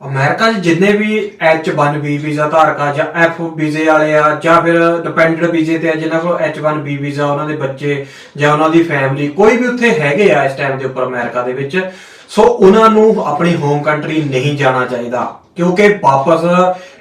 America 'ਚ ਜਿੰਨੇ ਵੀ H1B visa ਧਾਰਕ ਆ ਜਾਂ F ਵੀਜ਼ੇ ਵਾਲੇ ਆ, ਜਾਂ ਫਿਰ ਡਿਪੈਂਡੈਂਟ ਵੀਜ਼ੇ ਤੇ ਆ, ਜਿਨ੍ਹਾਂ ਕੋਲ H1B ਵੀਜ਼ਾ, ਉਹਨਾਂ ਦੇ ਬੱਚੇ ਜਾਂ ਉਹਨਾਂ ਦੀ ਫੈਮਿਲੀ ਕੋਈ ਵੀ ਉੱਥੇ ਹੈਗੇ ਆ ਇਸ ਟਾਈਮ ਦੇ ਉੱਪਰ ਅਮਰੀਕਾ ਦੇ ਵਿੱਚ, ਸੋ ਉਹਨਾਂ ਨੂੰ ਆਪਣੀ ਹੋਮ ਕੰਟਰੀ ਨਹੀਂ ਜਾਣਾ ਚਾਹੀਦਾ, ਕਿਉਂਕਿ ਵਾਪਸ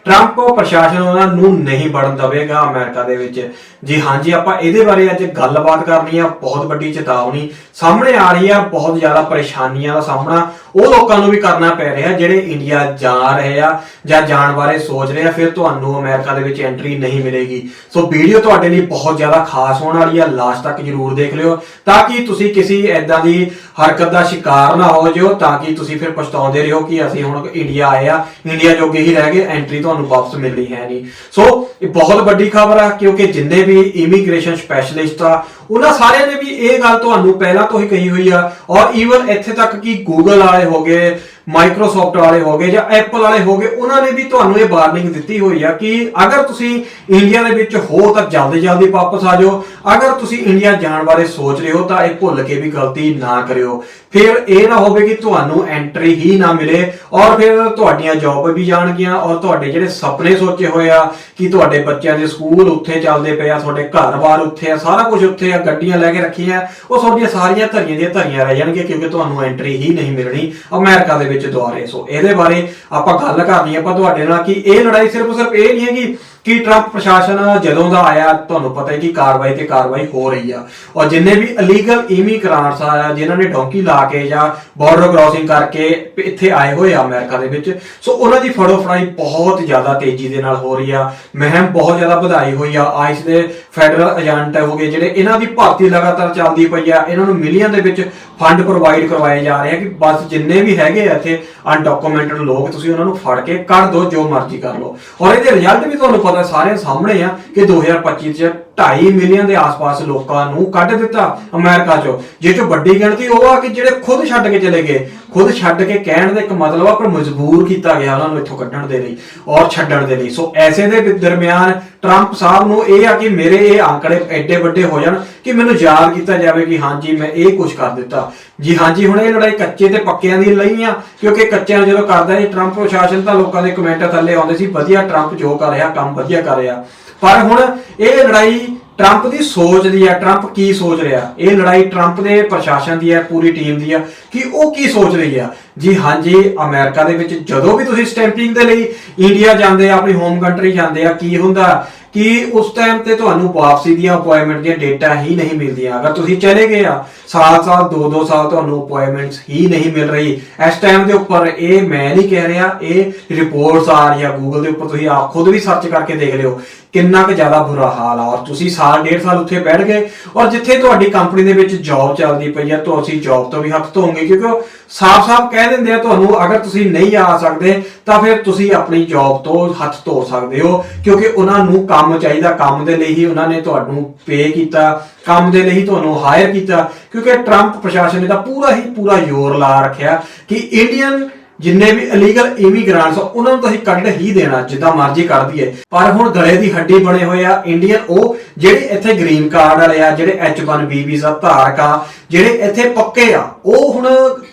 ਟਰੰਪ ਪ੍ਰਸ਼ਾਸਨ ਉਹਨਾਂ ਨੂੰ ਨਹੀਂ ਵੜਨ ਦੇਵੇਗਾ ਅਮਰੀਕਾ ਦੇ ਵਿੱਚ। ਜੀ ਹਾਂਜੀ ਆਪਾਂ ਇਹਦੇ ਬਾਰੇ ਅੱਜ ਗੱਲਬਾਤ ਕਰਨੀ ਆ, ਬਹੁਤ ਵੱਡੀ ਚੇਤਾਵਨੀ ਸਾਹਮਣੇ ਆ ਰਹੀ ਆ, ਬਹੁਤ ਜ਼ਿਆਦਾ ਪਰੇਸ਼ਾਨੀਆਂ ਦਾ ਸਾਹਮਣਾ ਉਹ ਲੋਕਾਂ ਨੂੰ ਵੀ ਕਰਨਾ ਪੈ ਰਿਹਾ, ਜਿਹੜੇ ਇੰਡੀਆ ਜਾ ਰਹੇ ਆ ਜਾਂ ਜਾਣ ਬਾਰੇ ਸੋਚ ਰਹੇ ਆ, ਫਿਰ ਤੁਹਾਨੂੰ ਅਮਰੀਕਾ ਦੇ ਵਿੱਚ ਐਂਟਰੀ ਨਹੀਂ ਮਿਲੇਗੀ। ਸੋ ਵੀਡੀਓ ਤੁਹਾਡੇ ਲਈ ਬਹੁਤ ਜ਼ਿਆਦਾ ਖਾਸ ਹੋਣ ਵਾਲੀ ਆ ਲਾਸਟ ਤੱਕ ਜਰੂਰ ਦੇਖ ਲਿਓ, ਤਾਂ ਕਿ ਤੁਸੀਂ ਕਿਸੇ ਐਦਾਂ ਦੀ ਹਰਕਤ ਦਾ ਸ਼ਿਕਾਰ ਨਾ ਹੋ ਜਿਓ, ਤਾਂ ਕਿ ਤੁਸੀਂ ਫਿਰ ਪਛਤਾਉਂਦੇ ਰਹੋ ਕਿ ਅਸੀਂ ਹੁਣ ਇੰਡੀਆ ਆਏ ਆ ਇੰਡੀਆ ਜੋਗੇ ਹੀ ਰਹਿ ਗਏ ਐਂਟਰੀ ਤੁਹਾਨੂੰ ਵਾਪਸ ਮਿਲਣੀ ਹੈ ਨਹੀਂ। ਸੋ ਇਹ ਬਹੁਤ ਵੱਡੀ ਖਬਰ ਆ, ਕਿਉਂਕਿ ਜਿੰਨੇ ਵੀ ਇਮੀਗ੍ਰੇਸ਼ਨ ਸਪੈਸ਼ਲਿਸਟ ਆ। ਉਹਨਾਂ ਸਾਰਿਆਂ ਨੇ ਵੀ ਇਹ ਗੱਲ ਤੁਹਾਨੂੰ ਪਹਿਲਾਂ ਤੋਂ ਹੀ ਕਹੀ ਹੋਈ ਆ ਔਰ ਈਵਨ ਇੱਥੇ ਤੱਕ ਕਿ ਗੂਗਲ ਵਾਲੇ ਹੋਗੇ ਮਾਈਕਰੋਸਾਫਟ ਵਾਲੇ ਹੋਗੇ ਜਾਂ ਐਪਲ ਵਾਲੇ ਹੋਗੇ ਉਹਨਾਂ ਨੇ ਵੀ ਤੁਹਾਨੂੰ ਇਹ ਵਾਰਨਿੰਗ ਦਿੱਤੀ ਹੋਈ ਆ ਕਿ ਅਗਰ ਤੁਸੀਂ ਇੰਡੀਆ ਦੇ ਵਿੱਚ ਹੋ ਤਾਂ ਜਲਦੀ ਜਲਦੀ ਵਾਪਸ ਆ ਜਾਓ। ਅਗਰ ਤੁਸੀਂ ਇੰਡੀਆ ਜਾਣ ਬਾਰੇ ਸੋਚ ਰਹੇ ਹੋ ਤਾਂ ਇਹ ਭੁੱਲ ਕੇ ਵੀ ਗਲਤੀ ਨਾ ਕਰਿਓ। ਫਿਰ ਇਹ ਨਾ ਹੋਵੇ ਕਿ ਤੁਹਾਨੂੰ ਐਂਟਰੀ ਹੀ ਨਾ ਮਿਲੇ ਔਰ ਫਿਰ ਤੁਹਾਡੀਆਂ ਜੌਬ ਵੀ ਜਾਣਗੀਆਂ ਔਰ ਤੁਹਾਡੇ ਜਿਹੜੇ ਸੁਪਨੇ ਸੋਚੇ ਹੋਏ ਆ ਕਿ ਤੁਹਾਡੇ ਬੱਚਿਆਂ ਦੇ ਸਕੂਲ ਉੱਥੇ ਚੱਲਦੇ ਪਏ ਆ, ਤੁਹਾਡੇ ਘਰ-ਬਾਰ ਉੱਥੇ ਆ, ਸਾਰਾ ਕੁਝ ਉੱਥੇ ਆ, ਗੱਡੀਆਂ ਲੈ ਕੇ ਰੱਖੀਆਂ ਉਹ ਤੁਹਾਡੀਆਂ ਸਾਰੀਆਂ ਧਰੀਆਂ ਦੀਆਂ ਧਰੀਆਂ ਰਹਿ ਜਾਣਗੀਆਂ ਕਿਉਂਕਿ ਤੁਹਾਨੂੰ ਐਂਟਰੀ ਹੀ ਨਹੀਂ ਮਿਲਣੀ ਅਮਰੀਕਾ ਦੇ ਵਿੱਚ ਦੁਆਰੇ ਸੋ ਇਹਦੇ ਬਾਰੇ ਆਪਾਂ ਗੱਲ ਕਰਨੀ ਆ, ਆਪਾਂ ਤੁਹਾਡੇ ਨਾਲ ਕਿ ਇਹ ਲੜਾਈ ਸਿਰਫ ਸਿਰਫ ਇਹ ਨਹੀਂ ਹੈ ਕਿ ਕਿ ਟਰੰਪ ਪ੍ਰਸ਼ਾਸਨ ਜਦੋਂ ਦਾ ਆਇਆ, ਤੁਹਾਨੂੰ ਪਤਾ ਹੈ ਕਿ ਕਾਰਵਾਈ ਤੇ ਕਾਰਵਾਈ ਹੋ ਰਹੀ ਆ। ਔਰ ਜਿੰਨੇ ਵੀ ਇਲੀਗਲ ਇਮੀਗ੍ਰਾਂਟਸ ਆ, ਜਿਨ੍ਹਾਂ ਨੇ ਡੌਂਕੀ ਲਾ ਕੇ ਜਾਂ ਬਾਰਡਰ ਕ੍ਰਾਸਿੰਗ ਕਰਕੇ ਇੱਥੇ ਆਏ ਹੋਏ ਆ ਅਮਰੀਕਾ ਦੇ ਵਿੱਚ, ਸੋ ਉਹਨਾਂ ਦੀ ਫੜੋ ਫੜਾਈ ਬਹੁਤ ਜ਼ਿਆਦਾ ਤੇਜ਼ੀ ਦੇ ਨਾਲ ਹੋ ਰਹੀ ਆ। ਮਹਿਮ ਬਹੁਤ ਜ਼ਿਆਦਾ ਵਧਾਈ ਹੋਈ ਆ। ਆਈਸ ਦੇ ਫੈਡਰਲ ਏਜੰਟ ਹੋ ਗਏ, ਜਿਹੜੇ ਇਹਨਾਂ ਦੀ ਭਰਤੀ ਲਗਾਤਾਰ ਚੱਲਦੀ ਪਈ ਆ। ਇਹਨਾਂ ਨੂੰ ਮਿਲੀਅਨ ਦੇ ਵਿੱਚ ਫੰਡ ਪ੍ਰੋਵਾਈਡ ਕਰਵਾਏ ਜਾ ਰਹੇ ਆ ਕਿ ਬਸ ਜਿੰਨੇ ਵੀ ਹੈਗੇ ਆ ਇੱਥੇ ਅਨਡਾਕੂਮੈਂਟਡ ਲੋਕ, ਤੁਸੀਂ ਉਹਨਾਂ ਨੂੰ ਫੜ ਕੇ ਕਰ ਦਿਓ ਜੋ ਮਰਜ਼ੀ ਕਰ ਲਓ। ਔਰ ਇਹਦੇ ਰਿਜ਼ਲਟ ਵੀ ਤੁਹਾਨੂੰ ਪਤਾ ਸਾਰੇ ਸਾਹਮਣੇ ਆ ਕਿ 2025 ਚ 2.5 ਮਿਲੀਅਨ ਦੇ ਆਸ-ਪਾਸ ਲੋਕਾਂ ਨੂੰ ਕੱਢ ਦਿੱਤਾ ਅਮਰੀਕਾ ਚੋਂ। ਜੇ ਚੋਂ ਵੱਡੀ ਗਿਣਤੀ ਉਹ ਆ ਕਿ ਜਿਹੜੇ ਖੁਦ ਛੱਡ ਕੇ ਚਲੇ ਗਏ। ਖੁਦ ਛੱਡ ਕੇ ਕਹਿਣ ਦਾ ਇੱਕ ਮਤਲਬ ਆ ਪਰ ਮਜਬੂਰ ਕੀਤਾ ਗਿਆ ਉਹਨਾਂ ਨੂੰ ਇੱਥੋਂ ਕੱਢਣ ਦੇ ਲਈ ਔਰ ਛੱਡਣ ਦੇ ਲਈ। ਸੋ ਐਸੇ ਦੇ ਦਰਮਿਆਨ ਟਰੰਪ ਸਾਹਿਬ ਨੂੰ ਇਹ ਆ ਕਿ ਮੇਰੇ ਇਹ ਆંકੜੇ ਐਡੇ ਵੱਡੇ ਹੋ ਜਾਣ ਕਿ ਮੈਨੂੰ ਯਾਦ ਕੀਤਾ ਜਾਵੇ ਕਿ ਹਾਂਜੀ ਮੈਂ ਇਹ ਕੁਝ ਕਰ ਦਿੱਤਾ। ਜੀ ਹਾਂਜੀ ਹੁਣ ਇਹ ਲੜਾਈ ਕੱਚੇ ਤੇ ਪੱਕਿਆਂ ਦੀ ਲਈ ਆ, ਕਿਉਂਕਿ ਕੱਚਿਆਂ ਜਦੋਂ ਕਰਦਾ ਸੀ ਟਰੰਪ ਪ੍ਰਸ਼ਾਸਨ ਤਾਂ ਲੋਕਾਂ ਦੇ ਕਮੈਂਟ ਥੱਲੇ ਆਉਂਦੇ ਸੀ, ਵਧੀਆ ਟਰੰਪ ਜੋ ਕਰ ਰਿਹਾ, ਕੰਮ ਵਧੀਆ ਕਰ ਰਿਹਾ। ਪਰ ਹੁਣ ਇਹ ਲੜਾਈ ਟਰੰਪ ਦੀ ਸੋਚ ਦੀ ਹੈ ਟਰੰਪ ਕੀ ਸੋਚ ਰਿਹਾ? ਇਹ ਲੜਾਈ ਟਰੰਪ ਦੇ ਪ੍ਰਸ਼ਾਸਨ ਦੀ ਹੈ ਪੂਰੀ ਟੀਮ ਦੀ ਹੈ ਕਿ ਉਹ ਕੀ ਸੋਚ ਰਹੀ ਆ? ਜੀ ਹਾਂਜੀ, ਅਮਰੀਕਾ ਦੇ ਵਿੱਚ ਜਦੋਂ ਵੀ ਤੁਸੀਂ ਸਟੈਂਪਿੰਗ ਦੇ ਲਈ ਇੰਡੀਆ ਜਾਂਦੇ ਆ, ਆਪਣੀ ਹੋਮ ਕੰਟਰੀ ਜਾਂਦੇ ਆ, ਕੀ ਹੁੰਦਾ? ਕਿ ਉਸ ਟਾਈਮ ਤੇ ਤੁਹਾਨੂੰ ਵਾਪਸੀ ਦੀਆਂ ਅਪਾਇੰਟਮੈਂਟ ਦੀਆਂ ਡੇਟਾ ਹੀ ਨਹੀਂ ਮਿਲਦੀਆਂ। ਅਗਰ ਤੁਸੀਂ ਚਲੇ ਗਏ ਆ, ਸਾਲ ਸਾਲ 2-2 ਸਾਲ ਤੁਹਾਨੂੰ ਅਪਾਇੰਟਮੈਂਟਸ ਹੀ ਨਹੀਂ ਮਿਲ ਰਹੀ। ਇਸ ਟਾਈਮ ਦੇ ਉੱਪਰ ਇਹ ਮੈਂ ਨਹੀਂ ਕਹਿ ਰਿਹਾ, ਇਹ ਰਿਪੋਰਟਸ ਆ ਰਹੀਆਂ ਗੂਗਲ ਦੇ ਉੱਪਰ, ਤੁਸੀਂ ਆਪ ਖੁਦ ਵੀ ਸਰਚ ਕਰਕੇ ਦੇਖ ਲਿਓ। ਕਿੰਨਾ ਕੁ ਜ਼ਿਆਦਾ ਬੁਰਾ ਹਾਲ ਆ। ਔਰ ਤੁਸੀਂ ਸਾਲ, ਡੇਢ ਸਾਲ ਉੱਥੇ ਬੈਠ ਗਏ, ਔਰ ਜਿੱਥੇ ਤੁਹਾਡੀ ਕੰਪਨੀ ਦੇ ਵਿੱਚ ਜੌਬ ਚੱਲਦੀ ਪਈ ਆ, ਤੁਸੀਂ ਜੌਬ ਤੋਂ ਵੀ ਹੱਥ ਧੋਗੇ ਕਿਉਂਕਿ ਉਹ ਸਾਫ਼-ਸਾਫ਼ ਕਹਿ ਦਿੰਦੇ ਆ ਤੁਹਾਨੂੰ, ਅਗਰ ਤੁਸੀਂ ਨਹੀਂ ਆ ਸਕਦੇ, ਤਾਂ ਫਿਰ ਤੁਸੀਂ ਆਪਣੀ ਜੌਬ ਤੋਂ ਹੱਥ ਧੋ ਸਕਦੇ ਹੋ, ਕਿਉਂਕਿ ਉਹਨਾਂ ਨੂੰ ਕੰਮ ਚਾਹੀਦਾ। ਕੰਮ ਦੇ ਲਈ ਹੀ ਉਹਨਾਂ ਨੇ ਤੁਹਾਨੂੰ ਪੇ ਕੀਤਾ, ਕੰਮ ਦੇ ਲਈ ਤੁਹਾਨੂੰ ਹਾਇਰ ਕੀਤਾ, ਕਿਉਂਕਿ ਟਰੰਪ ਪ੍ਰਸ਼ਾਸਨ ਨੇ ਤਾਂ ਪੂਰਾ ਹੀ ਪੂਰਾ ਜ਼ੋਰ ਲਾ ਰੱਖਿਆ ਕਿ ਇੰਡੀਅਨ ਜਿੰਨੇ ਵੀ ਇਲੀਗਲ ਇਮੀਗ੍ਰਾਂਟਸ ਉਹਨਾਂ ਨੂੰ ਤੁਸੀਂ ਕੱਢ ਹੀ ਦੇਣਾ, ਜਿੱਦਾਂ ਮਰਜ਼ੀ ਕਰ ਦਈਏ। ਪਰ ਹੁਣ ਗਲੇ ਦੀ ਹੱਡੀ ਬਣੇ ਹੋਏ ਆ ਇੰਡੀਅਨ ਉਹ ਜਿਹੜੇ ਇੱਥੇ ਗ੍ਰੀਨ ਕਾਰਡ ਵਾਲੇ ਆ, ਜਿਹੜੇ H1B ਵੀਜ਼ਾ ਧਾਰਕ ਆ, ਜਿਹੜੇ ਇੱਥੇ ਪੱਕੇ ਆ, ਉਹ ਹੁਣ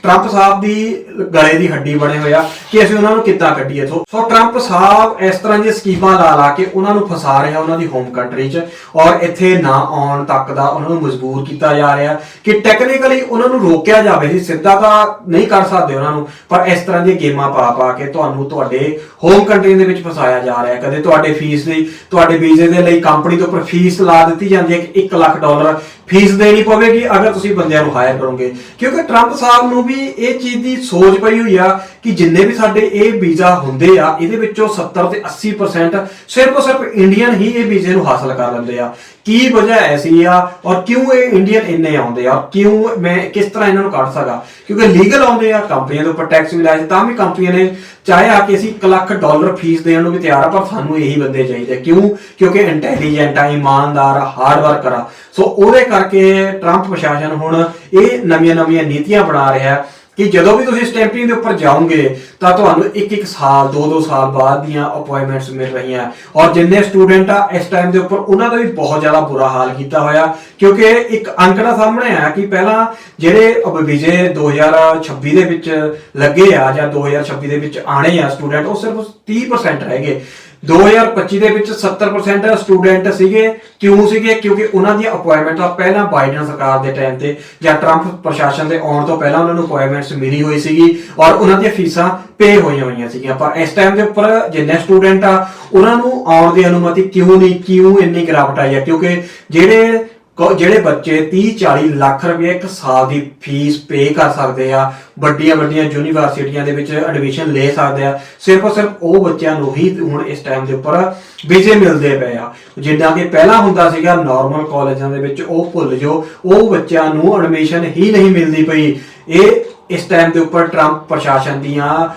ਟਰੰਪ ਸਾਹਿਬ ਦੀ ਗਲੇ ਦੀ ਹੱਡੀ ਬਣੇ ਹੋਏ ਆ ਕਿ ਅਸੀਂ ਉਹਨਾਂ ਨੂੰ ਕਿੱਦਾਂ ਕੱਢੀਏ ਸੋ ਸੋ ਟਰੰਪ ਸਾਹਿਬ ਇਸ ਤਰ੍ਹਾਂ ਦੀਆਂ ਸਕੀਮਾਂ ਲਾ ਲਾ ਕੇ ਉਹਨਾਂ ਨੂੰ ਫਸਾ ਰਿਹਾ ਉਹਨਾਂ ਦੀ ਹੋਮ ਕੰਟਰੀ 'ਚ ਔਰ ਇੱਥੇ ਨਾ ਆਉਣ ਤੱਕ ਦਾ ਉਹਨਾਂ ਨੂੰ ਮਜਬੂਰ ਕੀਤਾ ਜਾ ਰਿਹਾ ਕਿ ਟੈਕਨੀਕਲੀ ਉਹਨਾਂ ਨੂੰ ਰੋਕਿਆ ਜਾਵੇ ਸੀ ਸਿੱਧਾ ਤਾਂ ਨਹੀਂ ਕਰ ਸਕਦੇ ਉਹਨਾਂ ਨੂੰ, ਪਰ ਇਸ ਤਰ੍ਹਾਂ ਦੀਆਂ ਗੇਮਾਂ ਪਾ ਪਾ ਕੇ ਤੁਹਾਨੂੰ ਤੁਹਾਡੇ ਹੋਮ ਕੰਟਰੀ ਦੇ ਵਿੱਚ ਫਸਾਇਆ ਜਾ ਰਿਹਾ। ਕਦੇ ਤੁਹਾਡੇ ਫੀਸ ਲਈ, ਤੁਹਾਡੇ ਵੀਜ਼ੇ ਦੇ ਲਈ ਕੰਪਨੀ ਤੋਂ ਉੱਪਰ ਫੀਸ ਲਾ ਦਿੱਤੀ ਜਾਂਦੀ ਹੈ ਕਿ 1 ਲੱਖ ਡਾਲਰ ਫੀਸ ਦੇਣੀ ਪਵੇਗੀ ਅਗਰ ਤੁਸੀਂ ਬੰਦਿਆਂ ਨੂੰ ਹਾਇਰ ਕਰੋਗੇ। ਕਿਉਂਕਿ ਟਰੰਪ ਸਾਹਿਬ ਨੂੰ ਵੀ ਇਹ ਚੀਜ਼ ਦੀ ਸੋਚ ਪਈ ਹੋਈ ਆ ਕਿ ਜਿੰਨੇ ਵੀ ਸਾਡੇ ਇਹ ਵੀਜ਼ਾ ਹੁੰਦੇ ਆ ਇਹਦੇ ਵਿੱਚੋਂ 70 ਤੇ 80% ਸਿਰਫ ਸਿਰਫ ਇੰਡੀਅਨ ਹੀ ਇਹ ਵੀਜ਼ੇ ਨੂੰ ਹਾਸਲ ਕਰ ਲੈਂਦੇ ਆ। ਕੀ ਵਜ੍ਹਾ ਐਸੀ ਆ ਔਰ ਕਿਉਂ ਇਹ ਇੰਡੀਅਨ ਇੰਨੇ ਆਉਂਦੇ ਆ? ਕਿਉਂ ਮੈਂ ਕਿਸ ਤਰ੍ਹਾਂ ਇਹਨਾਂ ਨੂੰ ਕੱਢ ਸਕਾਂ? ਕਿਉਂਕਿ ਲੀਗਲ ਆਉਂਦੇ ਆ ਕੰਪਨੀਆਂ ਦੇ ਉੱਪਰ ਟੈਕਸ ਵੀ ਲਾਇਆ ਸੀ, ਤਾਂ ਵੀ ਕੰਪਨੀਆਂ ਨੇ ਚਾਹੇ ਆ ਕਿ ਅਸੀਂ 1 ਲੱਖ ਡਾਲਰ ਫੀਸ ਦੇਣ ਨੂੰ ਵੀ ਤਿਆਰ ਆ ਪਰ ਸਾਨੂੰ ਇਹੀ ਬੰਦੇ ਚਾਹੀਦੇ। ਕਿਉਂ? ਕਿਉਂਕਿ ਇੰਟੈਲੀਜੈਂਟ ਆ ਇਮਾਨਦਾਰ ਆ ਹਾਰਡ ਵਰਕਰ ਆ। ਸੋ ਉਹਦੇ ਕਰਕੇ ਟਰੰਪ ਪ੍ਰਸ਼ਾਸਨ ਹੁਣ ਇਹ ਨਵੀਆਂ-ਨਵੀਆਂ ਨੀਤੀਆਂ ਬਣਾ ਰਿਹਾ। ਕਿ ਜਦੋਂ ਵੀ ਤੁਸੀਂ ਸਟੈਂਪਿੰਗ ਦੇ ਉੱਪਰ ਜਾਓਗੇ, ਤਾਂ ਤੁਹਾਨੂੰ ਇੱਕ ਇੱਕ ਸਾਲ, ਦੋ ਦੋ ਸਾਲ ਬਾਅਦ ਦੀਆਂ ਅਪਾਇੰਟਮੈਂਟਸ ਮਿਲ ਰਹੀਆਂ। ਔਰ ਜਿੰਨੇ ਸਟੂਡੈਂਟ ਆ, ਇਸ ਟਾਈਮ ਦੇ ਉੱਪਰ ਉਹਨਾਂ ਦਾ ਵੀ ਬਹੁਤ ਜ਼ਿਆਦਾ ਬੁਰਾ ਹਾਲ ਕੀਤਾ ਹੋਇਆ। ਕਿਉਂਕਿ ਇੱਕ ਅੰਕੜਾ ਸਾਹਮਣੇ ਆਇਆ ਕਿ ਪਹਿਲਾਂ ਜਿਹੜੇ ਵਿਜੇ 2026 ਦੇ ਵਿੱਚ ਲੱਗੇ ਆ ਜਾਂ 2026 ਦੇ ਵਿੱਚ ਆਣੇ ਆ ਸਟੂਡੈਂਟ ਉਹ ਸਿਰਫ 30% ਰਹਿ ਗਏ। 2025 ਦੇ ਵਿੱਚ 70% ਸਟੂਡੈਂਟ ਸੀਗੇ। ਕਿਉਂ ਸੀਗੇ? ਕਿਉਂਕਿ ਉਹਨਾਂ ਦੀਆਂ ਅਪਾਇੰਟਮੈਂਟਾਂ ਪਹਿਲਾਂ ਬਾਈਡਨ ਸਰਕਾਰ ਦੇ ਟਾਈਮ ਤੇ ਜਾਂ ਟਰੰਪ ਪ੍ਰਸ਼ਾਸਨ ਦੇ ਆਉਣ ਤੋਂ ਪਹਿਲਾਂ ਉਹਨਾਂ ਨੂੰ ਅਪਾਇੰਟਮੈਂਟਸ ਮਿਲੀ ਹੋਈ ਸੀਗੀ ਔਰ ਉਹਨਾਂ ਦੀਆਂ ਫੀਸਾਂ ਪੇ ਹੋਈਆਂ ਹੋਈਆਂ ਸੀਗੀਆਂ। ਪਰ ਇਸ ਟਾਈਮ ਦੇ ਉੱਪਰ ਜਿੰਨੇ ਸਟੂਡੈਂਟ ਆ, ਉਹਨਾਂ ਨੂੰ ਆਉਣ ਦੀ ਅਨੁਮਤੀ ਕਿਉਂ ਨਹੀਂ, ਕਿਉਂ ਇੰਨੀ ਗਿਰਾਵਟ ਆਈ ਹੈ ਕਿਉਂਕਿ ਜਿਹੜੇ ਜਿਹੜੇ ਬੱਚੇ 30 40 ਲੱਖ ਰੁਪਏ ਇੱਕ ਸਾਲ ਦੀ ਫੀਸ ਪੇ ਕਰ ਸਕਦੇ ਆ, ਵੱਡੀਆਂ ਵੱਡੀਆਂ ਯੂਨੀਵਰਸਿਟੀਆਂ ਦੇ ਵਿੱਚ ਐਡਮਿਸ਼ਨ ਲੈ ਸਕਦੇ ਆ, ਸਿਰਫ ਔਰ ਸਿਰਫ ਉਹ ਬੱਚਿਆਂ ਨੂੰ ਹੀ ਹੁਣ ਇਸ ਟਾਈਮ ਦੇ ਉੱਪਰ ਵੀਜ਼ੇ ਮਿਲਦੇ ਪਏ ਆ। ਜਿੱਦਾਂ ਕਿ ਪਹਿਲਾਂ ਹੁੰਦਾ ਸੀਗਾ ਨਾਰਮਲ ਕਾਲਜਾਂ ਦੇ ਵਿੱਚ ਉਹ ਭੁੱਲ ਜੋ ਉਹ ਬੱਚਿਆਂ ਨੂੰ ਐਡਮਿਸ਼ਨ ਹੀ ਨਹੀਂ ਮਿਲਦੀ ਪਈ। ਇਹ ਇਸ ਟਾਈਮ ਦੇ ਉੱਪਰ ਟਰੰਪ ਪ੍ਰਸ਼ਾਸਨ ਦੀਆਂ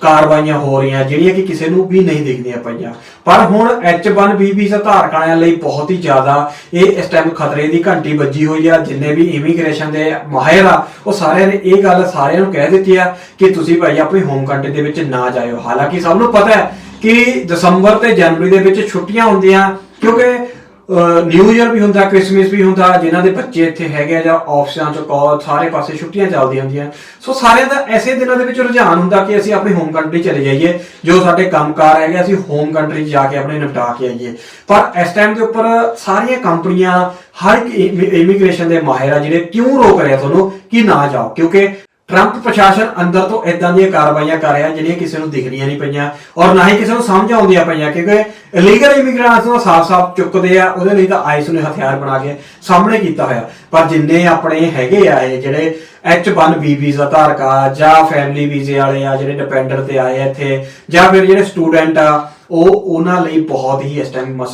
ਕਾਰਵਾਈਆਂ ਹੋ ਰਹੀਆਂ, ਜਿਹੜੀਆਂ ਕਿ ਕਿਸੇ ਨੂੰ ਵੀ ਨਹੀਂ ਦਿਖਦੀਆਂ ਪਈਆਂ। ਪਰ ਹੁਣ H1B ਵੀਜ਼ਾ ਧਾਰਕਾਂ ਲਈ ਬਹੁਤ ਹੀ ਜ਼ਿਆਦਾ ਇਹ ਇਸ ਟਾਈਮ ਖਤਰੇ ਦੀ ਘੰਟੀ ਵੱਜੀ ਹੋਈ ਆ। ਜਿੰਨੇ ਵੀ ਇਮੀਗ੍ਰੇਸ਼ਨ ਦੇ ਮਾਹਿਰ ਆ, ਉਹ ਸਾਰਿਆਂ ਨੇ ਇਹ ਗੱਲ ਸਾਰਿਆਂ ਨੂੰ ਕਹਿ ਦਿੱਤੀ ਆ ਕਿ ਤੁਸੀਂ ਭਾਈ ਆਪਣੀ ਹੋਮ ਕੰਟਰੀ ਦੇ ਵਿੱਚ ਨਾ ਜਾਇਓ। ਹਾਲਾਂਕਿ ਸਭ ਨੂੰ ਪਤਾ ਹੈ ਕਿ ਦਸੰਬਰ ਤੇ ਜਨਵਰੀ ਦੇ ਵਿੱਚ ਛੁੱਟੀਆਂ ਹੁੰਦੀਆਂ, ਕਿਉਂਕਿ ਨਿਊ ਇਅਰ ਵੀ ਹੁੰਦਾ ਕ੍ਰਿਸਮਸ ਵੀ ਹੁੰਦਾ, ਜਿਨ੍ਹਾਂ ਦੇ ਬੱਚੇ ਇੱਥੇ ਹੈਗੇ ਆ ਜਾਂ ਆਫਿਸਾਂ ਚ ਕਾਲ ਸਾਰੇ ਪਾਸੇ ਛੁੱਟੀਆਂ ਚੱਲਦੀਆਂ ਹੁੰਦੀਆਂ। ਸੋ ਸਾਰਿਆਂ ਦਾ ਐਸੇ ਦਿਨਾਂ ਦੇ ਵਿੱਚ ਰੁਝਾਨ ਹੁੰਦਾ ਕਿ ਅਸੀਂ ਆਪਣੀ ਹੋਮ ਕੰਟਰੀ ਚਲੇ ਜਾਈਏ। ਜੋ ਸਾਡੇ ਕੰਮਕਾਰ ਹੈਗੇ, ਅਸੀਂ ਹੋਮ ਕੰਟਰੀ ਜਾ ਕੇ ਆਪਣੇ ਨਿਪਟਾ ਕੇ ਆਈਏ। ਪਰ ਇਸ ਟਾਈਮ ਦੇ ਉੱਪਰ ਸਾਰੀਆਂ ਕੰਪਨੀਆਂ, ਹਰ ਇੱਕ ਇਮੀਗ੍ਰੇਸ਼ਨ ਦੇ ਮਾਹਿਰ ਆ ਜਿਹੜੇ ਕਿਉਂ ਰੋਕ ਰਹੇ ਆ ਤੁਹਾਨੂੰ ਕਿ ਨਾ ਜਾਓ? ਕਿਉਂਕਿ ਟਰੰਪ ਪ੍ਰਸ਼ਾਸਨ ਅੰਦਰ ਤੋਂ ਇਦਾਂ ਦੀਆਂ ਕਾਰਵਾਈਆਂ ਕਰ ਰਿਹਾ ਜਿਹੜੀਆਂ ਕਿਸੇ ਨੂੰ ਦਿਖਣੀਆਂ ਨਹੀਂ ਪਈਆਂ ਔਰ ਨਾ ਹੀ ਕਿਸੇ ਨੂੰ ਸਮਝ ਆਉਂਦੀਆਂ ਪਈਆਂ ਕਿਉਂਕਿ ਇਲੀਗਲ ਇਮੀਗ੍ਰੈਂਟਸ ਨੂੰ ਸਾਫ਼-ਸਾਫ਼ ਚੁੱਕਦੇ ਆ, ਉਹਦੇ ਲਈ ਤਾਂ ਆਈਸ ਨੇ ਹਥਿਆਰ ਬਣਾ ਕੇ ਸਾਹਮਣੇ ਕੀਤਾ ਹੋਇਆ। ਪਰ ਜਿੰਨੇ ਆਪਣੇ ਹੈਗੇ ਆ ਇਹ ਜਿਹੜੇ H1B ਵੀਜ਼ਾ ਧਾਰਕ ਆ ਜਾਂ ਫੈਮਿਲੀ ਵੀਜ਼ੇ ਵਾਲੇ ਆ ਜਿਹੜੇ ਡਿਪੈਂਡਰ ਤੇ ਆਏ ਆ ਇੱਥੇ ਜਾਂ ਫਿਰ ਜਿਹੜੇ ਸਟੂਡੈਂਟ ਆ, ਉਹ ਉਹਨਾਂ ਲਈ ਬਹੁਤ ਹੀ ਇਸ ਟਾਈਮ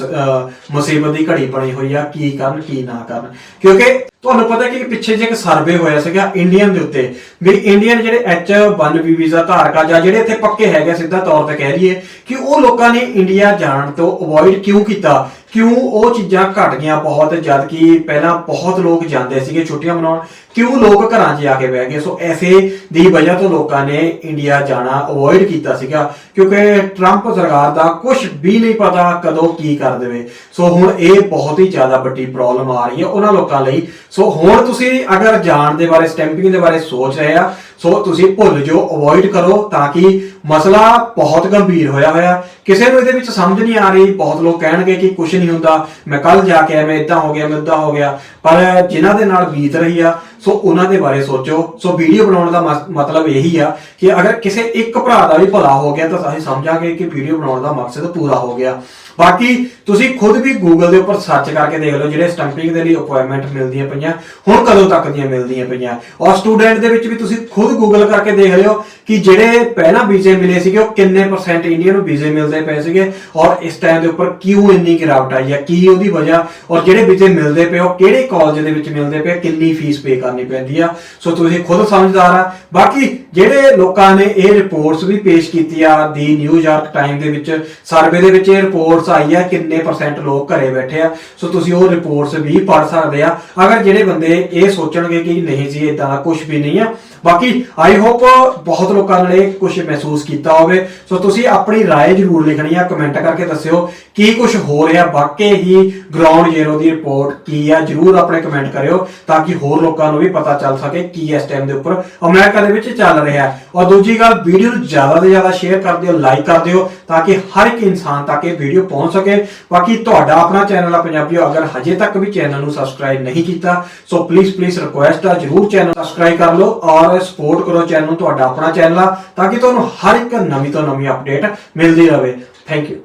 ਮੁਸੀਬਤ ਦੀ ਘੜੀ ਬਣੀ ਹੋਈ ਆ, ਕੀ ਕਰਨ, ਕੀ ਨਾ ਕਰਨ। ਕਿਉਂਕਿ ਤੁਹਾਨੂੰ ਪਤਾ ਕਿ ਪਿੱਛੇ ਜੇ ਇੱਕ ਸਰਵੇ ਹੋਇਆ ਸੀਗਾ ਇੰਡੀਅਨ ਦੇ ਉੱਤੇ ਵੀ ਇੰਡੀਅਨ ਜਿਹੜੇ H1B ਵੀਜ਼ਾ ਧਾਰਕ ਆ ਜਾਂ ਜਿਹੜੇ ਇੱਥੇ ਪੱਕੇ ਹੈਗੇ ਸਿੱਧਾ ਤੌਰ ਤੇ ਕਹਿ ਲਈਏ ਕਿ ਉਹ ਲੋਕਾਂ ਨੇ ਇੰਡੀਆ ਜਾਣ ਤੋਂ ਅਵੋਇਡ ਕਿਉਂ ਕੀਤਾ? ਕਿਉਂ ਉਹ ਚੀਜ਼ਾਂ ਘਟ ਗਈਆਂ ਬਹੁਤ ਜਦ ਕਿ ਪਹਿਲਾਂ ਬਹੁਤ ਲੋਕ ਜਾਂਦੇ ਸੀਗੇ ਛੁੱਟੀਆਂ ਮਨਾਉਣ, ਕਿਉਂ ਲੋਕ ਘਰਾਂ 'ਚ ਆ ਕੇ ਬਹਿ ਗਏ? ਸੋ ਐਸੇ ਦੀ ਵਜ੍ਹਾ ਤੋਂ ਲੋਕਾਂ ਨੇ ਇੰਡੀਆ ਜਾਣਾ ਅਵੋਇਡ ਕੀਤਾ ਸੀਗਾ, ਕਿਉਂਕਿ ਟਰੰਪ ਸਰਕਾਰ ਦਾ ਕੁਝ ਵੀ ਨਹੀਂ ਪਤਾ ਕਦੋਂ ਕੀ ਕਰ ਦੇਵੇ। ਸੋ ਹੁਣ ਇਹ ਬਹੁਤ ਹੀ ਜ਼ਿਆਦਾ ਵੱਡੀ ਪ੍ਰੋਬਲਮ ਆ ਰਹੀ ਹੈ ਉਹਨਾਂ ਲੋਕਾਂ ਲਈ। ਸੋ ਹੁਣ ਤੁਸੀਂ ਅਗਰ ਜਾਣ ਦੇ ਬਾਰੇ ਸਟੈਂਪਿੰਗ ਦੇ ਬਾਰੇ ਸੋਚ ਰਹੇ ਆ ਸੋ ਤੁਸੀਂ ਭੁੱਲ ਜਾਓ ਅਵੋਇਡ ਕਰੋ ਤਾਂ ਕਿ ਮਸਲਾ ਬਹੁਤ ਗੰਭੀਰ ਹੋਇਆ ਹੋਇਆ। ਕਿਸੇ ਨੂੰ ਇਹਦੇ ਵਿੱਚ ਸਮਝ ਨਹੀਂ ਆ ਰਹੀ। ਬਹੁਤ ਲੋਕ ਕਹਿਣਗੇ ਕਿ ਕੁਝ ਨਹੀਂ ਹੁੰਦਾ। ਮੈਂ ਕੱਲ ਜਾ ਕੇ ਆਇਆ, ਮੈਂ ਇਦਾਂ ਹੋ ਗਿਆ, ਮੈਂ ਇਦਾਂ ਹੋ ਗਿਆ। ਪਰ ਜਿਨ੍ਹਾਂ ਦੇ ਨਾਲ ਬੀਤ ਰਹੀ ਆ, ਸੋ ਉਹਨਾਂ ਦੇ ਬਾਰੇ ਸੋਚੋ। ਸੋ ਵੀਡੀਓ ਬਣਾਉਣ ਦਾ ਮਤਲਬ ਇਹੀ ਆ ਕਿ ਅਗਰ ਕਿਸੇ ਇੱਕ ਭਰਾ ਦਾ ਵੀ ਭਲਾ ਹੋ ਗਿਆ, ਤਾਂ ਅਸੀਂ ਸਮਝਾਂਗੇ ਕਿ ਵੀਡੀਓ ਬਣਾਉਣ ਦਾ ਮਕਸਦ ਪੂਰਾ ਹੋ ਗਿਆ। ਬਾਕੀ ਤੁਸੀਂ ਖੁਦ ਵੀ ਗੂਗਲ ਦੇ ਉੱਪਰ ਸਰਚ ਕਰਕੇ ਦੇਖ ਲਓ, ਜਿਹੜੇ ਸਟੰਪਿੰਗ ਦੇ ਲਈ ਅਪਾਇੰਟਮੈਂਟ ਮਿਲਦੀਆਂ ਪਈਆਂ, ਹੁਣ ਕਦੋਂ ਤੱਕ ਦੀਆਂ ਮਿਲਦੀਆਂ ਪਈਆਂ। ਔਰ ਸਟੂਡੈਂਟ ਦੇ ਵਿੱਚ ਵੀ ਤੁਸੀਂ ਖੁਦ ਗੂਗਲ ਕਰਕੇ ਦੇਖ ਲਿਓ ਕਿ ਜਿਹੜੇ ਪਹਿਲਾਂ ਵੀਜ਼ੇ ਮਿਲੇ ਸੀਗੇ, ਉਹ ਕਿੰਨੇ ਪਰਸੈਂਟ ਇੰਡੀਆ ਨੂੰ ਵੀਜ਼ੇ ਮਿਲਦੇ ਪਏ ਸੀਗੇ ਔਰ ਇਸ ਟਾਈਮ ਦੇ ਉੱਪਰ ਕਿਉਂ ਇੰਨੀ ਗਿਰਾਵਟ ਆਈ ਹੈ ਕੀ ਉਹਦੀ ਵਜ੍ਹਾ? ਔਰ ਜਿਹੜੇ ਵੀਜ਼ੇ ਮਿਲਦੇ ਪਏ, ਉਹ ਕਿਹੜੇ ਕਾਲਜ ਦੇ ਵਿੱਚ ਮਿਲਦੇ ਪਏ? ਕਿੰਨੀ ਫੀਸ ਪੇ ਕਰਨੀ ਪੈਂਦੀ ਆ? ਸੋ ਤੁਸੀਂ ਖੁਦ ਸਮਝਦਾਰ ਆ। ਬਾਕੀ ਜਿਹੜੇ ਲੋਕਾਂ ਨੇ ਇਹ ਰਿਪੋਰਟਸ ਵੀ ਪੇਸ਼ ਕੀਤੀ ਆ ਦੀ ਨਿਊਯਾਰਕ ਟਾਈਮ ਦੇ ਵਿੱਚ ਸਰਵੇ ਦੇ ਵਿੱਚ ਇਹ ਰਿਪੋਰਟਸ ਆਈ ਆ ਕਿੰਨੇ ਪਰਸੈਂਟ ਲੋਕ ਘਰੇ ਬੈਠੇ ਆ। ਸੋ ਤੁਸੀਂ ਉਹ ਰਿਪੋਰਟਸ ਵੀ ਪੜ੍ਹ ਸਕਦੇ ਆ। ਅਗਰ ਜਿਹੜੇ ਬੰਦੇ ਇਹ ਸੋਚਣਗੇ ਕਿ ਨਹੀਂ ਜੀ ਇਦਾਂ ਦਾ ਕੁਝ ਵੀ ਨਹੀਂ ਆ ਬਾਕੀ ਆਈ ਹੋਪ ਬਹੁਤ ਲੋਕਾਂ ਨੇ ਕੁਝ ਮਹਿਸੂਸ ਕੀਤਾ ਹੋਵੇ ਸੋ ਤੁਸੀਂ ਆਪਣੀ رائے ਜ਼ਰੂਰ ਲਿਖਣੀ ਆ ਕਮੈਂਟ ਕਰਕੇ ਦੱਸਿਓ ਕੀ ਕੁਝ ਹੋ ਰਿਹਾ ਵਾਕਈ ਹੀ ਗਰਾਊਂਡ ਜ਼ੀਰੋ ਦੀ ਰਿਪੋਰਟ ਕੀ ਆ ਜਰੂਰ ਆਪਣੇ ਕਮੈਂਟ ਕਰਿਓ ਤਾਂ ਕਿ ਹੋਰ ਲੋਕਾਂ ਨੂੰ ਵੀ ਪਤਾ ਚੱਲ ਸਕੇ ਕੀ ਇਸ ਟਾਈਮ ਦੇ ਉੱਪਰ ਅਮਰੀਕਾ ਦੇ ਵਿੱਚ ਚੱਲ ਰਿਹਾ ਹੈ ਔਰ ਦੂਜੀ ਗੱਲ ਵੀਡੀਓ ਨੂੰ ਜ਼ਿਆਦਾ ਤੋਂ ਜ਼ਿਆਦਾ ਸ਼ੇਅਰ ਕਰ ਦਿਓ ਲਾਈਕ ਕਰ ਦਿਓ ਤਾਂ ਕਿ ਹਰ ਇੱਕ ਇਨਸਾਨ ਤੱਕ ਇਹ ਵੀਡੀਓ ਪਹੁੰਚ ਸਕੇ ਬਾਕੀ ਤੁਹਾਡਾ ਆਪਣਾ ਚੈਨਲ ਆ ਪੰਜਾਬੀਓ ਅਗਰ ਹਜੇ ਤੱਕ ਵੀ ਚੈਨਲ ਨੂੰ ਸਬਸਕ੍ਰਾਈਬ ਨਹੀਂ ਕੀਤਾ ਸੋ ਪਲੀਜ਼ ਪਲੀਜ਼ ਰਿਕੁਐਸਟ ਆ ਜਰੂਰ ਚੈਨਲ ਸਬਸਕ੍ਰਾਈਬ ਕਰ ਲਓ ਔਰ ਸਪੋਰਟ ਕਰੋ ਚੈਨਲ ਨੂੰ, ਤੁਹਾਡਾ ਆਪਣਾ ਚੈਨਲ ਆ, ਤਾਂ ਕਿ ਤੁਹਾਨੂੰ ਹਰ ਇੱਕ ਨਵੀਂ ਤੋਂ ਨਵੀਂ ਅਪਡੇਟ ਮਿਲਦੀ ਰਹੇ। Thank you